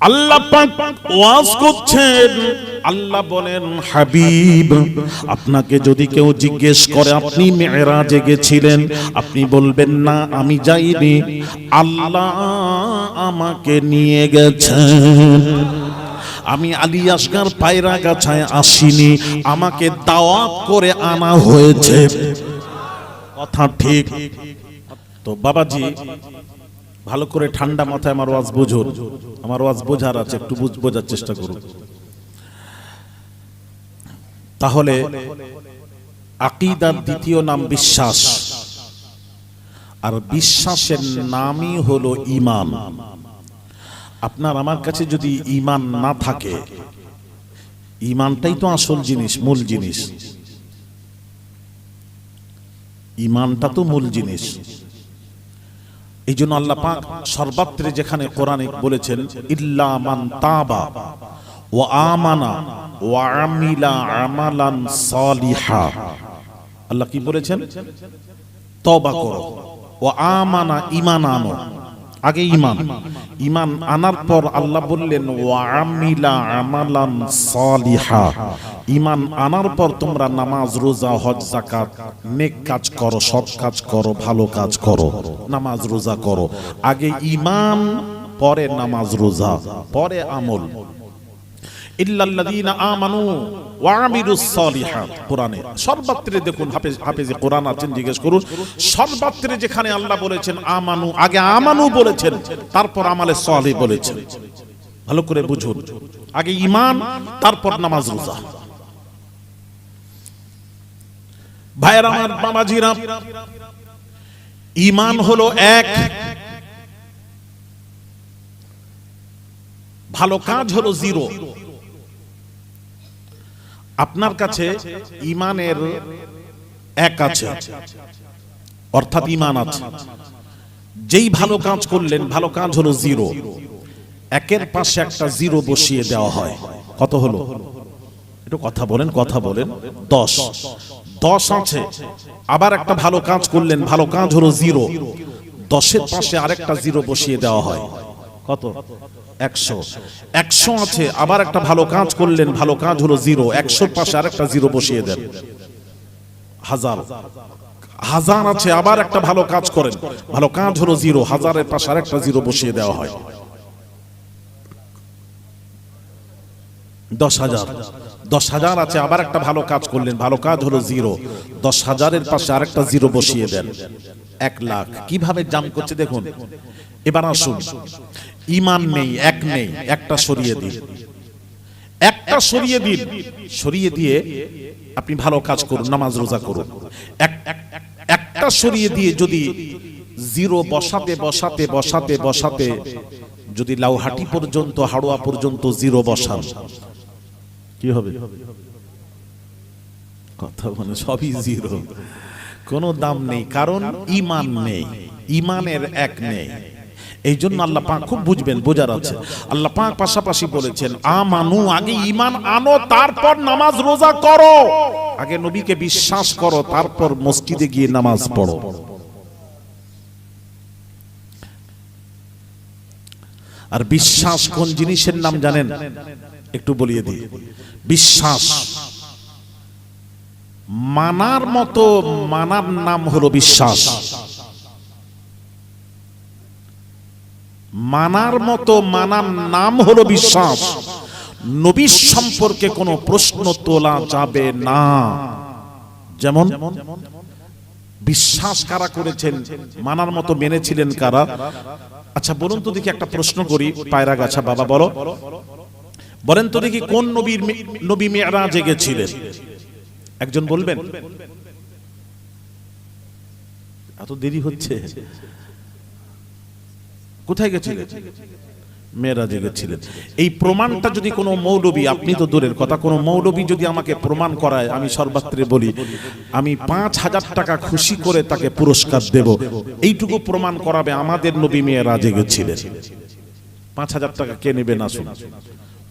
আল্লাহ ওয়াজ করছেন। আল্লাহ বলেন, হাবিব, আপনাকে যদি কেউ জিজ্ঞেস করে, আপনি মেয়েরাজে গেছিলেন, আপনি বলবেন, না, আমি যাইনি। আল্লাহ আমাকে নিয়ে গেছেন। আমি আলী আসগার পায়রা গাছায় আসিনি। আমাকে দাওয়াত করে আনা হয়েছে। কথা ঠিক। তো বাবাজি ভালো করে ঠান্ডা মাথায় আমার ওয়াজ বুঝুন আমার ওয়াজ বোঝার আছে, একটু বুঝ- বোঝার চেষ্টা করুন তাহলে আকিদার দ্বিতীয় নাম বিশ্বাস, আর বিশ্বাসের নামই হলো ইমান আপনার আমার কাছে যদি ইমান না থাকে ইমানটাই তো আসল জিনিস, মূল জিনিস। ইমানটা তো মূল জিনিস। এই জন্য আল্লাহ পাক সর্বাত্রে যেখানে কোরআনে বলেছেন, ইল্লা মান তাবা ও আমানা ও আমিলা আমালান সালিহা। আল্লাহ কি বলেছেন? তবা করো। ও আমানা ইমান আনো আগে ইমান ইমান আনার পর আল্লাহ বললেন ও আমিলা আমালান ইমান আনার পর তোমরা নামাজ, রোজা, হজ জাকাত নেক কাজ করো, সৎ কাজ করো, ভালো কাজ করো, নামাজ, রোজা করো। আগে ইমান পরে নামাজ, রোজা, পরে আমল। ইল্লাল্লাযীনা আমানু কোরআনে। সর্বত্রে দেখুন, হাফেজ আছেন, জিজ্ঞেস করুন। যেখানে আল্লাহ বলেছেন, আমানু, আগে আমানু বলেছেন, তারপর আমালে বলেছেন। ভালো করে বুঝুন। আগে ঈমান, তারপর নামাজ রোজা। ভাইয়ের আমার ঈমান হলো এক। ভালো কাজ হলো জিরো। আপনার কাছে ইমানের এক আছে। অর্থাৎ ইমান আছে। যেই ভালো কাজ করলেন, ভালো কাজ হলো জিরো। একের পাশে একটা জিরো বসিয়ে দেওয়া হয়। কত হলো? একটু কথা বলেন কথা বলেন। দশ। দশ আছে। আবার একটা ভালো কাজ করলেন, ভালো কাজ হলো জিরো। দশের পাশে আরেকটা জিরো বসিয়ে দেওয়া হয়। কত? একশো। একশো আছে, আবার একটা ভালো কাজ করলেন, ভালো কাজ হলো জিরো। একশোর পাশে আরেকটা জিরো বসিয়ে দেন। হাজার। হাজার আছে, আবার একটা ভালো কাজ করেন। ভালো কাজ হলো জিরো, হাজারের পাশে আরেকটা জিরো বসিয়ে দেওয়া হয়। দশ হাজার। দশ হাজার আছে, আবার একটা ভালো কাজ করলেন, ভালো কাজ হলো জিরো। দশ হাজারের পাশে আরেকটা জিরো বসিয়ে দেন। এক লাখ। কীভাবে জাম করছে দেখুন? এবার আসুন। ইমান নেই এক নেই একটা সরিয়ে দিন। একটা সরিয়ে দিন সরিয়ে দিয়ে আপনি ভালো কাজ করুন নামাজ রোজা করুন। এক- এক- একটা সরিয়ে দিয়ে যদি জিরো বসাতে বসাতে বসাতে বসাতে যদি লাউহাটি পর্যন্ত হাড়ুয়া পর্যন্ত জিরো বসান কি হবে? কথা মানে সবই জিরো। কোনো দাম নেই কারণ ইমান নেই ইমানের এক নেই। এই জন্য আল্লাহ পাক খুব বুঝবেন, বোঝার আছে। আল্লাহ পাক পাশাপাশি বলেছেন, আমানু, আগে ইমান আনো, তারপর নামাজ রোজা করো। আগে নবীকে বিশ্বাস করো, তারপর মসজিদে গিয়ে নামাজ পড়ো। আর বিশ্বাস কোন জিনিসের নাম জানেন? একটু বলিয়ে দিই। বিশ্বাস। মানার মতো মানার নাম হলো বিশ্বাস। মানার মতো মানার নাম হলো বিশ্বাস। নবীর সম্পর্কে কোনো প্রশ্ন তোলা যাবে না। যেমন, বিশ্বাস কারা করেছেন, মানার মতো মেনেছিলেন কারা? আচ্ছা বলুন তো দেখি একটা প্রশ্ন করি, পায়রা গাছা, বাবা বলো। বলেন তো দেখি কোন নবীর নবী মেয়েরাজে গেছিলেন? একজন বলবেন? এত দেরি হচ্ছে। কোথায় গেছিলেন? মেয়েরাজে গেছিলেন। এই প্রমাণটা যদি কোনো মৌলবী, আপনি তো দূরের কথা, কোনো মৌলবী যদি আমাকে প্রমাণ করায়, আমি সর্বাত্রে বলি, আমি পাঁচ হাজার টাকা খুশি করে তাকে পুরস্কার দেব। এইটুকু প্রমাণ করাবে আমাদের নবী মেয়েরাজে গেছিলেন। পাঁচ হাজার টাকা কে নেবে না শুন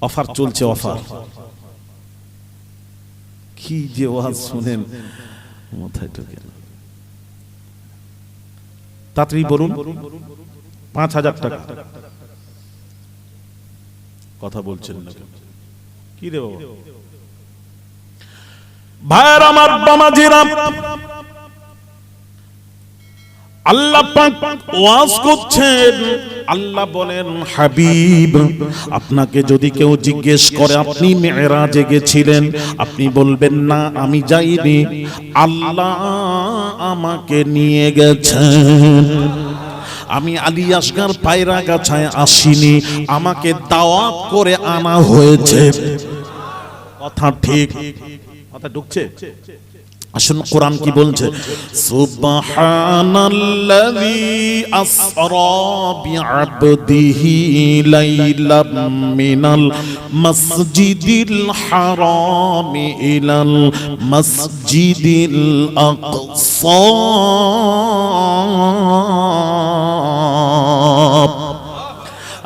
অফার চলছে, অফার। কি যে ওয়াজ শুনেন। মাথায় ঢোকে। তাড়াতাড়ি বলুন। পাঁচ হাজার টাকা। কথা বলছেন না? কি রে বাবা? ভাইয়ের আমার বামাজিরা আল্লাহ পাক ওয়াজ করছেন। আল্লাহ বলেন হাবিব আপনাকে যদি কেউ জিজ্ঞেস করে আপনি মেয়েরাজে গেছিলেন আপনি বলবেন না আমি যাইনি। আল্লাহ আমাকে নিয়ে গেছেন। আমি আলী আসগার পায়রা গাছায় আসিনি, আমাকে দাওয়াত করে আনা হয়েছে। কথা ঠিক। কথা ঢুকছে? আসুন, কোরআন কি বলছে? সুবহানাল্লাযী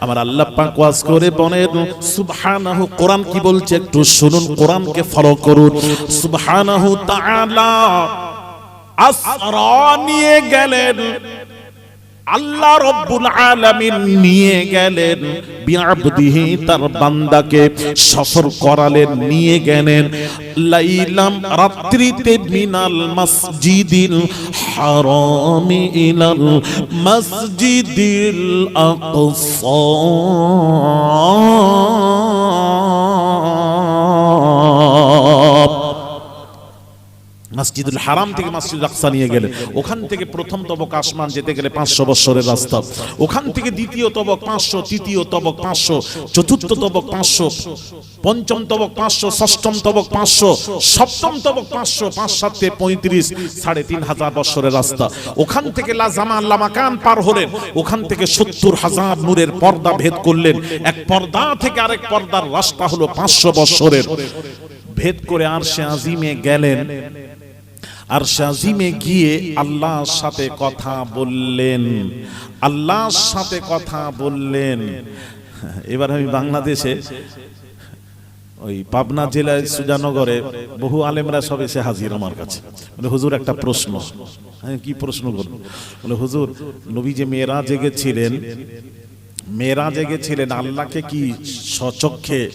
আমার আল্লাহ পাক ওয়াজ করে বনের সুবহানাহু, কোরআন কি বলছে একটু শুনুন, কোরআনকে ফলো করুন। সুবহানাহু তাআলা আসরা নিয়ে গেলেন। আল্লাহ রব্বুল আলামিন নিয়ে গেলেন, বিআবদিহি তার বান্দাকে সফর করালেন, নিয়ে গেলেন। লাইলাম রাত্রিতে মিনাল মসজিদিল হারামি ইলাল মসজিদিল আকসা। মসজিদুল হারাম থেকে মসজিদ আকসা নিয়ে গেলেন ওখান থেকে প্রথম তবক আসমান যেতে গেলে পাঁচশো বৎসরের রাস্তা। ওখান থেকে দ্বিতীয় তবক পাঁচশো, তৃতীয় তবক পাঁচশো, চতুর্থ তবক পাঁচশো, পঞ্চম তবক পাঁচশো, ষষ্ঠম তবক পাঁচশো, সপ্তম তবক পাঁচশো, পাঁচ, সাতে পঁয়ত্রিশ, সাড়ে তিন হাজার বৎসরের রাস্তা। ওখান থেকে লাজামা লামাকান পার হলেন। ওখান থেকে সত্তর হাজার নূরের পর্দা ভেদ করলেন। এক পর্দা থেকে আরেক পর্দার রাস্তা হলো পাঁচশো বৎসরের। ভেদ করে আর সে আজিমে গেলেন। আর শাজিমে গিয়ে আল্লাহর সাথে কথা বললেন। আল্লাহর সাথে কথা বললেন। এবার আমি বাংলাদেশে, ওই পাবনা জেলায় সুজানগরে বহু আলেমরা সব এসে হাজির আমার কাছে। বলে, হুজুর, একটা প্রশ্ন। আমি, কি প্রশ্ন করব? বলে, হুজুর, নবী যে মেয়েরা জেগেছিলেন মেয়েরা জেগেছিলেন আল্লাহকে কি সচক্ষে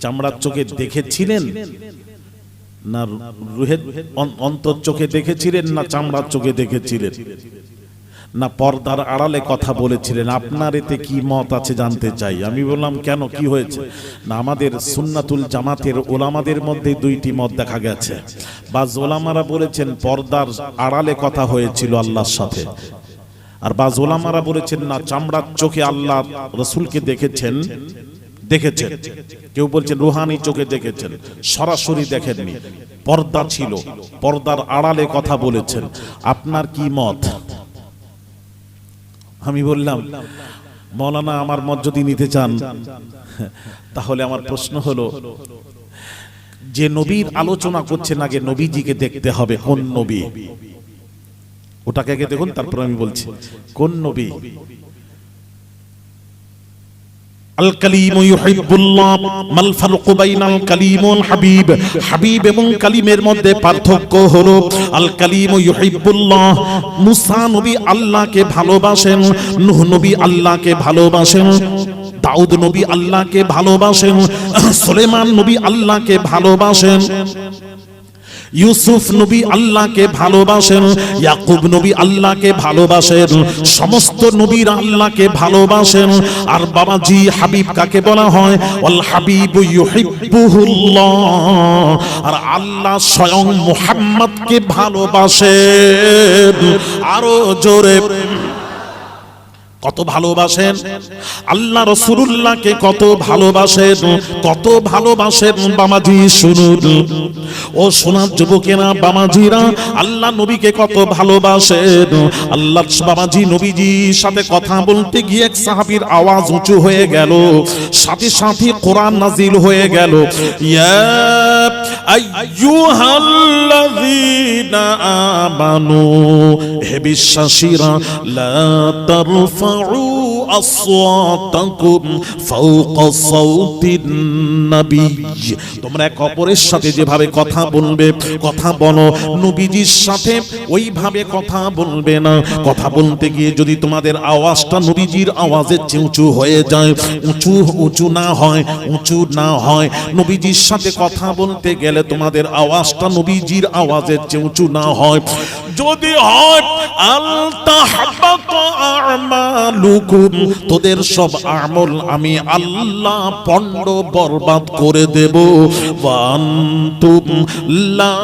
চামড়ার চোখে দেখেছিলেন? না রুহের অন- অন্তর চোখে দেখেছিলেন, না চামড়ার চোখে দেখেছিলেন? না পর্দার আড়ালে কথা বলেছিলেন? আপনার এতে কি মত আছে জানতে চাই। আমি বললাম, কেন? কি হয়েছে? না, আমাদের সুন্নাতুল জামাতের ওলামাদের মধ্যে দুইটি মত দেখা গেছে। বা ওলামারা বলেছেন, পর্দার আড়ালে কথা হয়েছিল আল্লাহর সাথে। আর বা ওলামারা বলেছেন, না, চামড়ার চোখে আল্লাহ রসুলকে দেখেছেন দেখেছেন? কেউ বলছেন, রুহানি চোখে দেখেছেন। সরাসরি দেখেননি। পর্দা ছিল। পর্দার আড়ালে কথা বলেছেন। আপনার কি মত? আমি বললাম, মৌলানা আমার মত যদি নিতে চান, তাহলে আমার প্রশ্ন হলো, যে নবীর আলোচনা করছেন আগে নবীজিকে দেখতে হবে কোন নবী? ওটাকে আগে দেখুন, তারপর আমি বলছি, কোন নবী? আল কালিম ইউহিব্বুল্লাহ মাল ফারকু বাইনাল কালিম ওয়াল হাবিব। হাবিব এবং কালিমের মধ্যে পার্থক্য হলো আল কালিম ইউহিব্বুল্লাহ, মুসা নবী আল্লাহকে ভালোবাসেন, নূহ নবী আল্লাহকে ভালোবাসেন, দাউদ নবী আল্লাহকে ভালোবাসেন সুলেমান নবী আল্লাহকে ভালোবাসেন। ইউসুফ নবী আল্লাহকে ভালোবাসেন, ইয়াকুব নবী আল্লাহকে ভালোবাসেন, সমস্ত নবীরা আল্লাহকে ভালোবাসেন। আর বাবাজি হাবিব কাকে বলা হয়? ওয়াল হাবিব আর আল্লাহ স্বয়ং মুহাম্মদকে ভালোবাসেন। আরও জোরে। কত ভালোবাসেন? আল্লাহ রসুল্লাহকে কত ভালোবাসেন কত ভালোবাসেন বামাজি শুনুন। ও সোনার যুবকেরা, বামাজিরা, আল্লাহ নবীকে কত ভালোবাসেন। আল্লাহ বাবাজি নবীজির সাথে কথা বলতে গিয়ে এক সাহাবীর আওয়াজ উঁচু হয়ে গেল। সাথে সাথে কোরআন নাজিল হয়ে গেল। হে বিশ্বাসীরা তারফাউ আসওয়াতাকুম ফাওকা সাউতিন নবী তোমরা এক অপরের সাথে যেভাবে কথা বলবে, কথা বলো, নবীজির সাথে ওইভাবে কথা বলবে না। কথা বলতে গিয়ে যদি তোমাদের আওয়াজটা নবীজির আওয়াজের চেয়ে উঁচু হয়ে যায়, উঁচু উঁচু না হয়, উঁচু না হয়, নবীজির সাথে কথা বলতে গেলে তোমাদের আওয়াজটা নবীজির আওয়াজের চেয়ে উঁচু না হয়। যদি হয়, আলতাহবাত আমালুকুম। তোদের সব আমল আমি আল্লাহ পণ্ড বরবাদ করে দেব। ওয়ান্তুম লা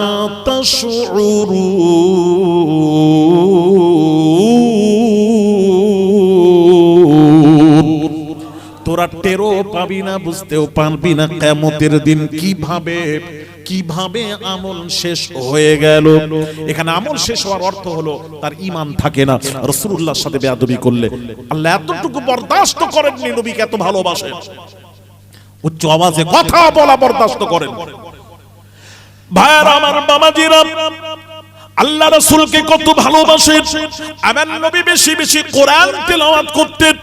টেরো পাবি না, বুঝতেও পারবি না কেমতের দিন কীভাবে কীভাবে আমল শেষ হয়ে গেল। এখানে আমল শেষ হওয়ার অর্থ হলো, তার ইমান থাকে না। রসুল্লাহর সাথে বেয়াদবি করলে, আল্লাহ এতটুকু বরদাস্ত করেননি নবীকে এত ভালোবাসেন উচ্চ আওয়াজে কথা বলা বরদাস্ত করেন। ভাইয়ার, আমার বাবাজিরা, আল্লাহ রাসূলকে কত ভালোবাসেন আমার নবী বেশি বেশি কোরআন তেলাওয়াত করতেন।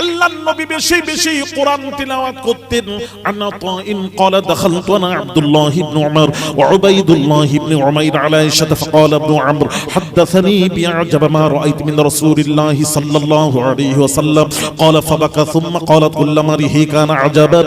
আল্লাহ নবী বেশি বেশি কোরআন তিলাওয়াত করতেন আনা তাইন قال دخلت انا عبد الله بن عمر وعبيد الله بن عمير على عائشة فقال ابن عمرو حدثني بأعجب ما رأيت من رسول الله صلى الله عليه وسلم قال فبكى ثم قالت كل مره كان عجبا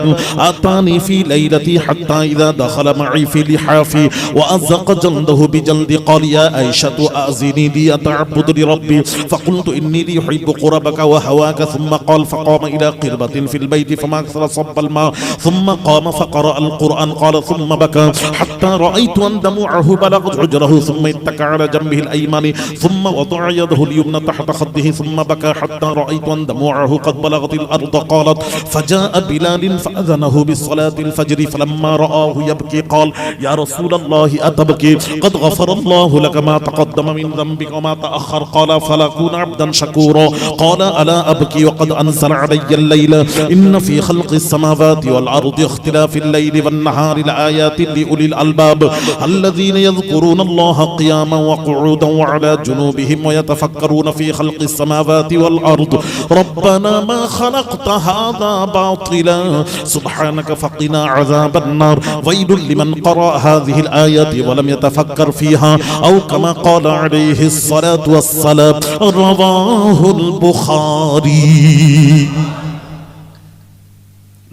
أتاني في ليلتي حتى إذا دخل معي في لحافي وأزق جلده بجلدي قال يا عائشة أأذني لي أتعبد لربي فقلت إني لي أحب قربك وهواك ثم قال فقام إلى قربة في البيت فما أكثر صب الماء. ثم قام فقرأ القرآن قال ثم بكى. حتى رأيت أن دموعه بلغت حجره ثم اتكى على جنبه الأيمن. ثم وضع يده اليمنى تحت خده ثم بكى. حتى رأيت أن دموعه قد بلغت الأرض قالت فجاء بلال فأذنه بالصلاة الفجر فلما رآه يبكي قال يا رسول الله أتبكي؟ قد غفر الله لك ما تقدم من ذنبك وما تأخر. قال فلا أكون عبدا شكورا. قال ألا أبكي وقد أنزل علي الليل إن في خلق السماوات والأرض اختلاف الليل والنهار لآيات لأولي الألباب. الذين يذكرون الله قياما وقعودا وعلى جنوبهم ويتفكرون في خلق السماوات والأرض. ربنا ما خلقت هذا باطلا. سبحانك فقنا عذاب النار. ويل لمن قرأ هذه الآيات ولم يتفكر فيها أو كما قال عليه الصلاة والسلام رواه البخاري.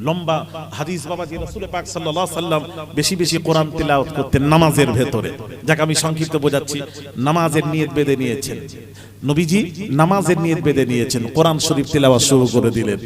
লম্বা হাদিস বাবা যে রাসূল পাক সাল্লাল্লাহু আলাইহি সাল্লাম বেশি বেশি কোরআন তেলাওয়াত করতেন নামাজের ভেতরে। যাকে আমি সংক্ষিপ্ত বোঝাচ্ছি, নামাজের নিয়ত বেঁধে নিয়েছেন। নবীজি নামাজের নিয়ত বেঁধে নিয়েছেন, কোরআন শরীফ তেলাওয়াত শুরু করে দিলেন।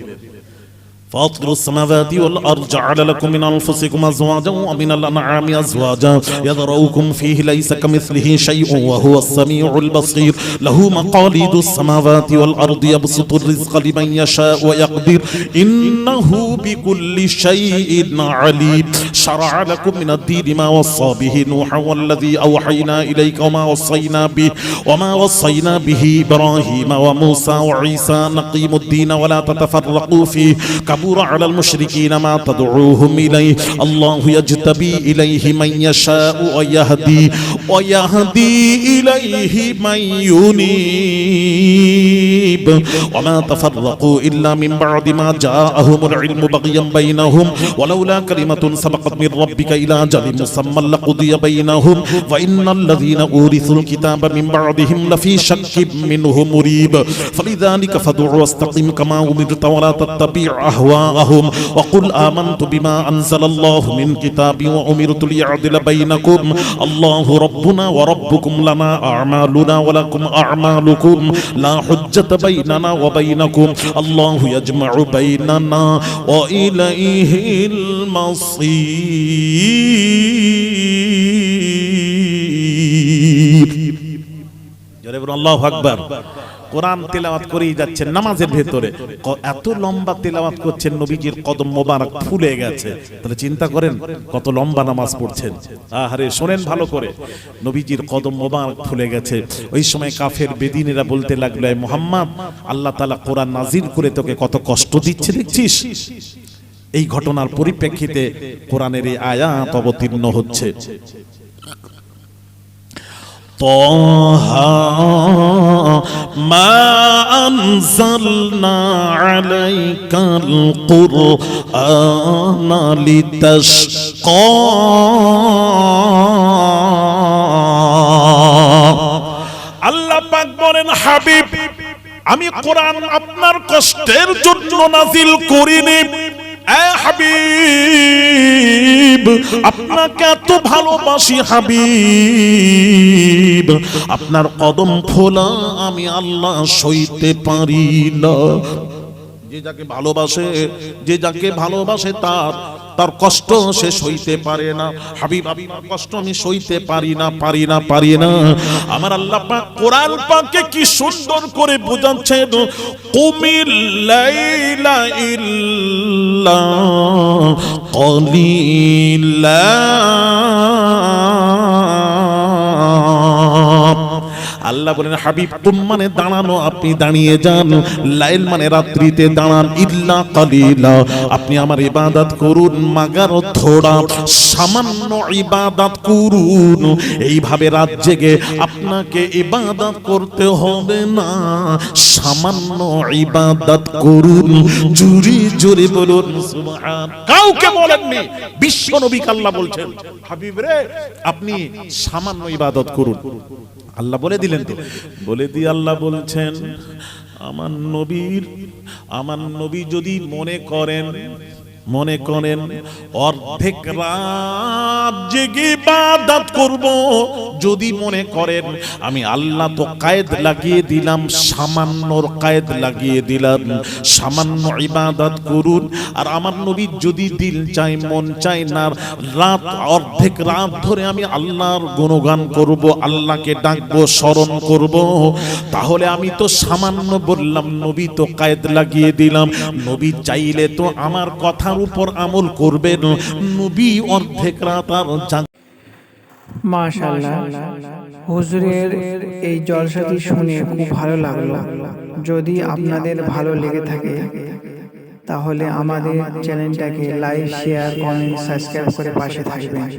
فاطر السماوات والأرض جعل لكم من أنفسكم أزواجا ومن الأنعام أزواجا يذرؤكم فيه ليس كمثله شيء وهو السميع البصير. له مقاليد السماوات والأرض يبسط الرزق لمن يشاء ويقدر. إنه بكل شيء عليم. شرع لكم من الدين ما وصى به نوحا والذي أوحينا إليك وما وصينا به وما وصينا به إبراهيم وموسى وعيسى. نقيم الدين ولا تتفرقوا فيه. كبر على المشركين ما تدعوهم إليه. الله يجتبي إليه من يشاء ويهدي ويهدي إليه من ينيب. وما تفرقوا إلا من بعد ما جاءهم العلم بغيا بينهم. ولولا كلمة سبقت من ربك إلى أجل مسمى لقضي بينهم. وإن الذين أورثوا الكتاب من بعدهم لفي شك منه مريب. فلذلك فادع واستقم كما أمرت ولا تتبع أهواءهم وقل آمنت بما أنزل الله من كتاب وأمرت ليعدل بينكم الله ربنا وربكم لنا أعمالنا ولكم أعمالكم لا حجة بيننا وبينكم الله يجمع بيننا وإليه المصير جرب الله أكبر কোরআন তেলাওয়াত করেই যাচ্ছেন নামাজের ভেতরে। এত লম্বা তেলাওয়াত করছেন নবীজির কদম মোবারক ফুলে গেছে। তাহলে চিন্তা করেন কত লম্বা নামাজ পড়ছেন। আহারে, শোনেন ভালো করে। নবীজির কদম মোবারক ফুলে গেছে। ওই সময় কাফের বেদিনেরা বলতে লাগল, "এ মুহাম্মদ, আল্লাহ তাআলা কোরআন নাজিল করে তোকে কত কষ্ট দিচ্ছে, দেখছিস? এই ঘটনার পরিপ্রেক্ষিতে কোরআনের এই আয়াত অবতীর্ণ হচ্ছে। طه ما أنزلنا عليك القرآن لتشقى আল্লাহ পাক বলেন হাবিব আমি কোরআন আপনার কষ্টের জন্য নাজিল করিনি এ হাবিব আপনাকে এত ভালোবাসি হাবিব। আপনার কদম ফোলা আমি আল্লাহ সইতে পারি না। যে যাকে ভালোবাসে, যে যাকে ভালোবাসে তার তার কষ্ট সে সইতে পারে না। হাবিব কষ্ট আমি সইতে পারি না পারি না পারি না। আমার আল্লাহ পাক কোরআন পাকে কি সুন্দর করে বোঝাচ্ছেন, কুমিল লাইলা ইল্লা কলিলা। আল্লাহ বলেন, হাবিব, তুম মানে দাঁড়ানো, আপনি দাঁড়িয়ে যান। লাইল মানে রাত্রিতে দাঁড়ান, ইল্লা কালিলা। আপনি আমার ইবাদত করুন, মাগার থোড়া সামান্য ইবাদত করুন। এইভাবে রাত জেগে আপনাকে ইবাদত করতে হবে না। সামান্য ইবাদত করুন। জুরি জুরি বলুন কাউকে বলেননি বিশ্ব নবী আল্লাহ বলছেন, হাবিব রে, আপনি সামান্য ইবাদত করুন। আল্লাহ বলে দিলেন তো। বলে দিয়ে আল্লাহ বলছেন, আমার নবীর, আমার নবী যদি মনে করেন মনে করেন, অর্ধেক রাত জেগে ইবাদত করব। যদি মনে করেন, আমি আল্লাহ তো কায়েদ লাগিয়ে দিলাম, সামান্যর কায়েদ লাগিয়ে দিলাম, সামান্য ইবাদত করুন। আর আমার নবী যদি দিল চাই মন চাই না, রাত, অর্ধেক রাত ধরে আমি আল্লাহর গুণগান করব, আল্লাহকে ডাকবো, স্মরণ করব। তাহলে আমি তো সামান্য বললাম, নবী তো কায়েদ লাগিয়ে দিলাম। নবী চাইলে তো আমার কথার উপর আমল করবেন। নবী অর্ধেক রাত আর হুজুরের এই জলসাটি শুনে খুব ভালো লাগল। যদি আপনাদের ভালো লেগে থাকে, তাহলে আমাদের চ্যানেলটাকে লাইক, শেয়ার, কমেন্ট, সাবস্ক্রাইব করে পাশে থাকবেন।